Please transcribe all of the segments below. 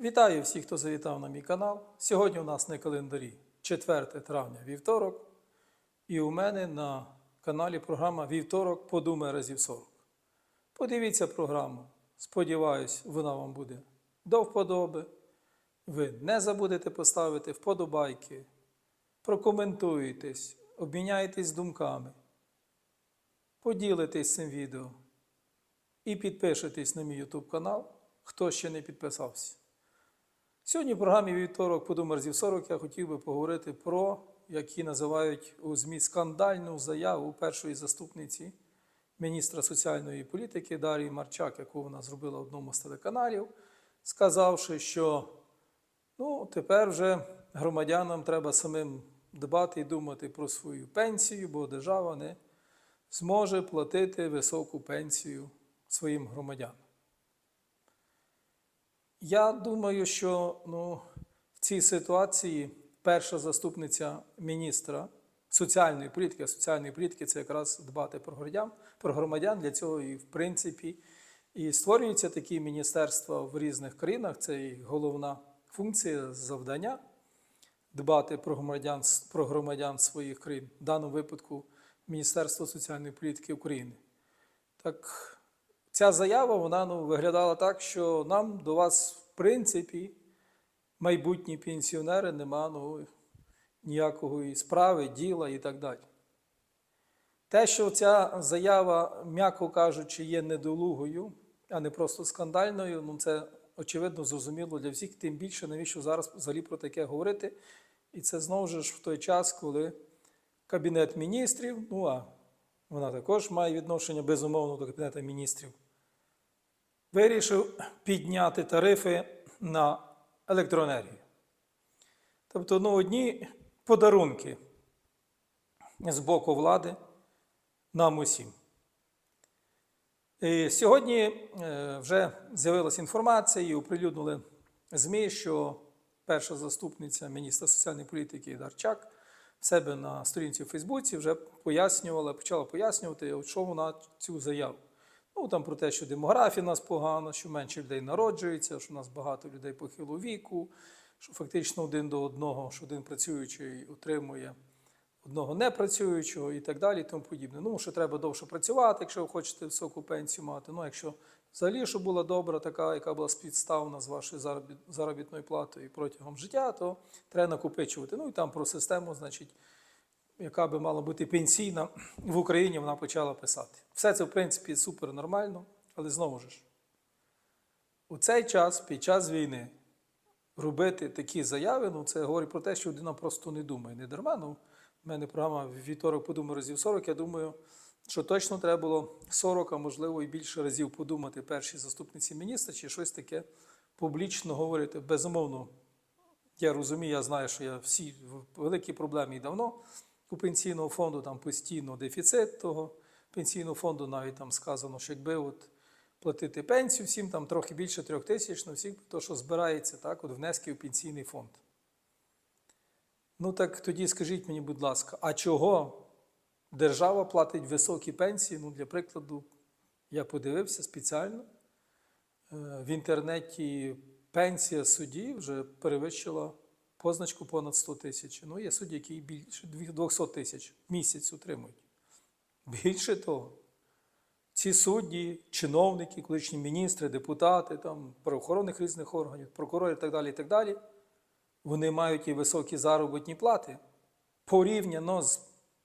Вітаю всіх, хто завітав на мій канал. Сьогодні у нас на календарі 4 травня вівторок, і у мене на каналі програма Вівторок подумай разів 40. Подивіться програму. Сподіваюсь, вона вам буде до вподоби. Ви не забудете поставити вподобайки, прокоментуєтесь, обміняєтесь думками, поділитесь цим відео і підпишитесь на мій YouTube канал, хто ще не підписався. Сьогодні в програмі Вівторок подумай разів 40 я хотів би поговорити про, які називають у ЗМІ скандальну заяву першої заступниці міністра соціальної політики Дарії Марчак, яку вона зробила в одному з телеканалів, сказавши, що ну, тепер вже громадянам треба самим дбати і думати про свою пенсію, бо держава не зможе платити високу пенсію своїм громадянам. Я думаю, що ну, в цій ситуації перша заступниця міністра соціальної політики, соціальної політики це якраз дбати про громадян, про громадян. Для цього і в принципі і створюються такі міністерства в різних країнах. Це і головна функція завдання дбати про громадян, про громадян своїх країн, в даному випадку Міністерство соціальної політики України. Так ця заява вона ну, виглядала так, що нам до вас, в принципі, майбутні пенсіонери, нема ну, ніякого і справи, діла і так далі. Те, що ця заява, м'яко кажучи, є недолугою, а не просто скандальною, ну це очевидно зрозуміло для всіх, тим більше, навіщо зараз взагалі про таке говорити. І це знову ж в той час, коли Кабінет міністрів, ну а вона також має відношення безумовно до Кабінету міністрів, вирішив підняти тарифи на електроенергію. Тобто, ну, одні подарунки з боку влади нам усім. І сьогодні е, вже з'явилася інформація і оприлюднили ЗМІ, що перша заступниця міністра соціальної політики Дарчак в себе на сторінці в Фейсбуці вже пояснювала, почала пояснювати, от що вона цю заяву. Ну там про те, що демографія у нас погана, що менше людей народжується, що у нас багато людей похилого віку, що фактично один до одного, що один працюючий отримує одного непрацюючого і так далі, і тому подібне. Ну, що треба довше працювати, якщо ви хочете високу пенсію мати. Ну, якщо взагалі, щоб була добра, така, яка була співставна з вашою заробіт- заробітною платою протягом життя, то треба накопичувати. Ну і там про систему, значить, яка би мала бути пенсійна в Україні, вона почала писати. Все це, в принципі, супер нормально, але знову ж. У цей час, під час війни, робити такі заяви, ну це говорить про те, що людина просто не думає. Не дарма. Ну, в мене програма вівторок подумай разів 40. Я думаю, що точно треба було 40, а можливо і більше разів подумати першій заступниці міністра, чи щось таке публічно говорити. Безумовно, я розумію, я знаю, що я всі в великій проблемі і давно у пенсійного фонду там постійно дефіцит того пенсійного фонду, навіть там сказано, що якби от платити пенсію всім, там трохи більше трьох тисяч на всіх, то що збирається так, от внески в пенсійний фонд. Ну так тоді скажіть мені, будь ласка, а чого держава платить високі пенсії? Ну, для прикладу, я подивився спеціально. Е, В інтернеті пенсія судді вже перевищила позначку понад 100 тисяч. Ну, є судді, які більше 200 тисяч в місяць отримують. Більше того, ці судді, чиновники, колишні міністри, депутати, там, правоохоронних різних органів, прокурори і так далі, і так далі, вони мають і високі заробітні плати порівняно з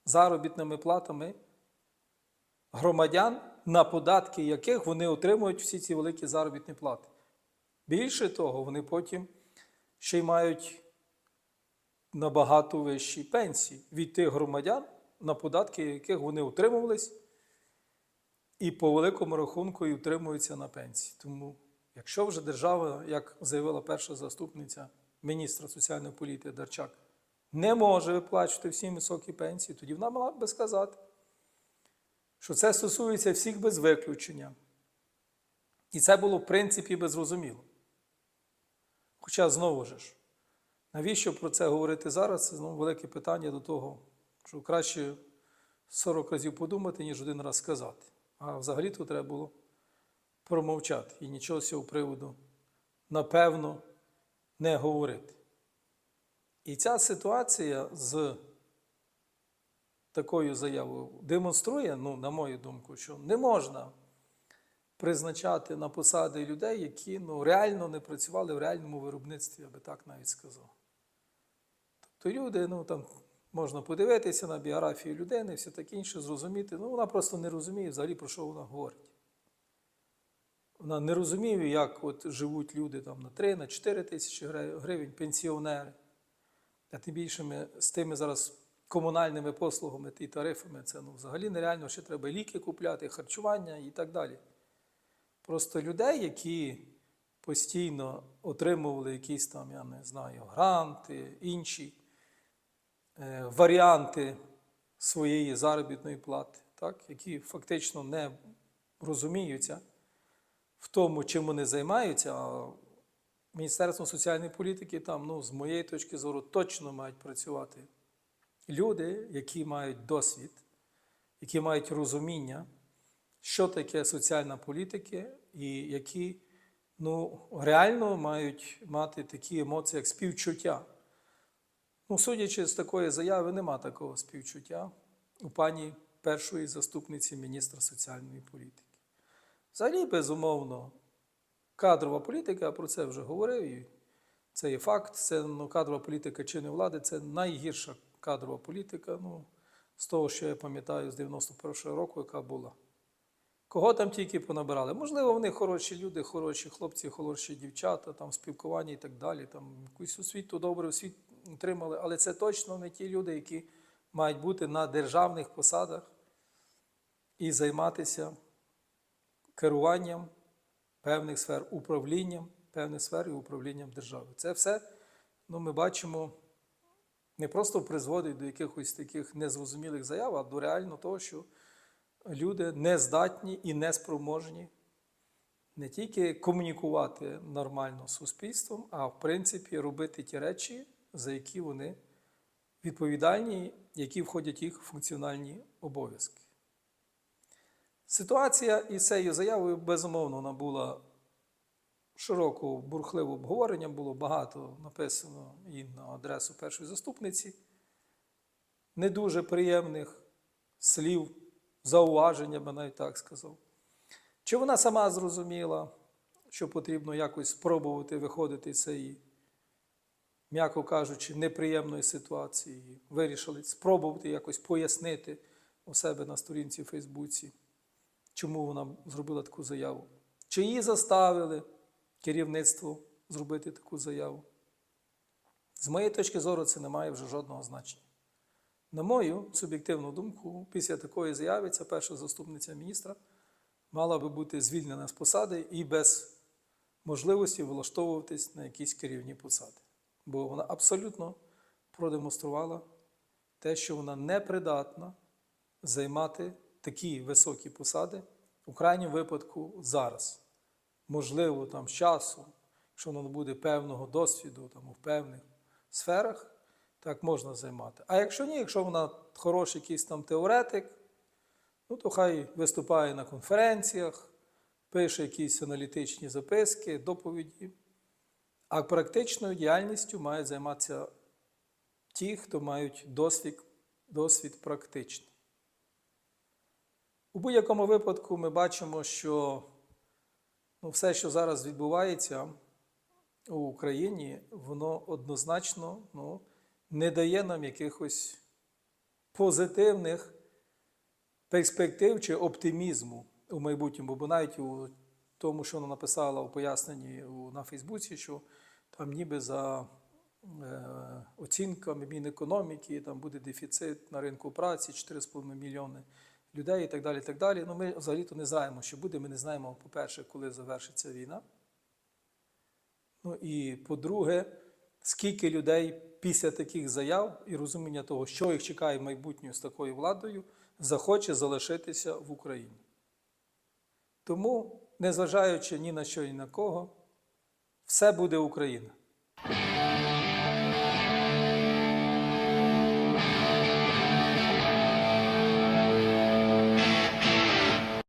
заробітними платами громадян, на податки яких вони отримують всі ці великі заробітні плати. Більше того, вони потім ще й мають набагато вищі пенсії від тих громадян, на податки яких вони утримувались, і по великому рахунку і утримуються на пенсії. Тому, якщо вже держава, як заявила перша заступниця міністра соціальної політики Дарчак, не може виплачувати всім високі пенсії, тоді вона мала би сказати, що це стосується всіх без виключення. І це було, в принципі, безрозуміло. Хоча знову ж, навіщо про це говорити зараз? Це знову велике питання до того, що краще 40 разів подумати, ніж один раз сказати. А взагалі то треба було промовчати. І нічого з цього приводу, напевно, не говорити. І ця ситуація з такою заявою демонструє, ну, на мою думку, що не можна призначати на посади людей, які ну, реально не працювали в реальному виробництві, я би так навіть сказав. Тобто люди, ну там можна подивитися на біографію людини, все таке інше, зрозуміти. Ну, вона просто не розуміє взагалі, про що вона говорить. Вона не розуміє, як от живуть люди там на 3, на 4 тисячі гривень, пенсіонери. А тим більше ми з тими зараз комунальними послугами і тарифами це ну, взагалі нереально, ще треба ліки купляти, харчування і так далі. Просто людей, які постійно отримували якісь там, я не знаю, гранти, інші варіанти своєї заробітної плати, так, які фактично не розуміються в тому, чим вони займаються. А Міністерство соціальної політики там, ну, з моєї точки зору, точно мають працювати люди, які мають досвід, які мають розуміння, що таке соціальна політика, і які ну, реально мають мати такі емоції, як співчуття. Ну, судячи з такої заяви, нема такого співчуття у пані першої заступниці міністра соціальної політики. Взагалі, безумовно, кадрова політика, я про це вже говорив, і це є факт. Це ну, кадрова політика чинної влади це найгірша кадрова політика. Ну, з того, що я пам'ятаю з 91-го року, яка була. Кого там тільки понабирали? Можливо, вони хороші люди, хороші хлопці, хороші дівчата, там спілкування і так далі. Там якусь освіту добре освіт отримали, але це точно не ті люди, які мають бути на державних посадах і займатися керуванням певних сфер, управлінням певних сфер і управлінням держави. Це все ну, ми бачимо не просто призводить до якихось таких незрозумілих заяв, а до реально того, що люди не здатні і не спроможні не тільки комунікувати нормально з суспільством, а в принципі робити ті речі, за які вони відповідальні, які входять їх функціональні обов'язки. Ситуація із цією заявою, безумовно, вона була широко бурхливо обговорення, було багато написано і на адресу першої заступниці. Не дуже приємних слів, зауважень, я би навіть так сказав. Чи вона сама зрозуміла, що потрібно якось спробувати виходити з цієї, м'яко кажучи, неприємної ситуації, вирішили спробувати якось пояснити у себе на сторінці в Фейсбуці, чому вона зробила таку заяву? Чи її заставили керівництво зробити таку заяву? З моєї точки зору, це не має вже жодного значення. На мою суб'єктивну думку, після такої заяви ця перша заступниця міністра мала би бути звільнена з посади і без можливості влаштовуватись на якісь керівні посади. Бо вона абсолютно продемонструвала те, що вона не придатна займати такі високі посади, у крайньому випадку зараз. Можливо, там з часу, якщо воно буде певного досвіду там, у певних сферах, так можна займати. А якщо ні, якщо вона хороший якийсь там теоретик, ну то хай виступає на конференціях, пише якісь аналітичні записки, доповіді. А практичною діяльністю мають займатися ті, хто мають досвід, досвід практичний. У будь-якому випадку ми бачимо, що ну, все, що зараз відбувається у Україні, воно однозначно ну, не дає нам якихось позитивних перспектив чи оптимізму у майбутньому. Бо навіть у тому, що вона написала у поясненні на Фейсбуці, що там ніби за е, оцінками Мінекономіки там буде дефіцит на ринку праці 4,5 мільйони людей і так далі. І так далі. Ну, ми взагалі-то не знаємо, що буде. Ми не знаємо, по-перше, коли завершиться війна. Ну і по-друге, скільки людей після таких заяв і розуміння того, що їх чекає в майбутньому з такою владою, захоче залишитися в Україні. Тому, незважаючи ні на що і на кого, все буде Україна.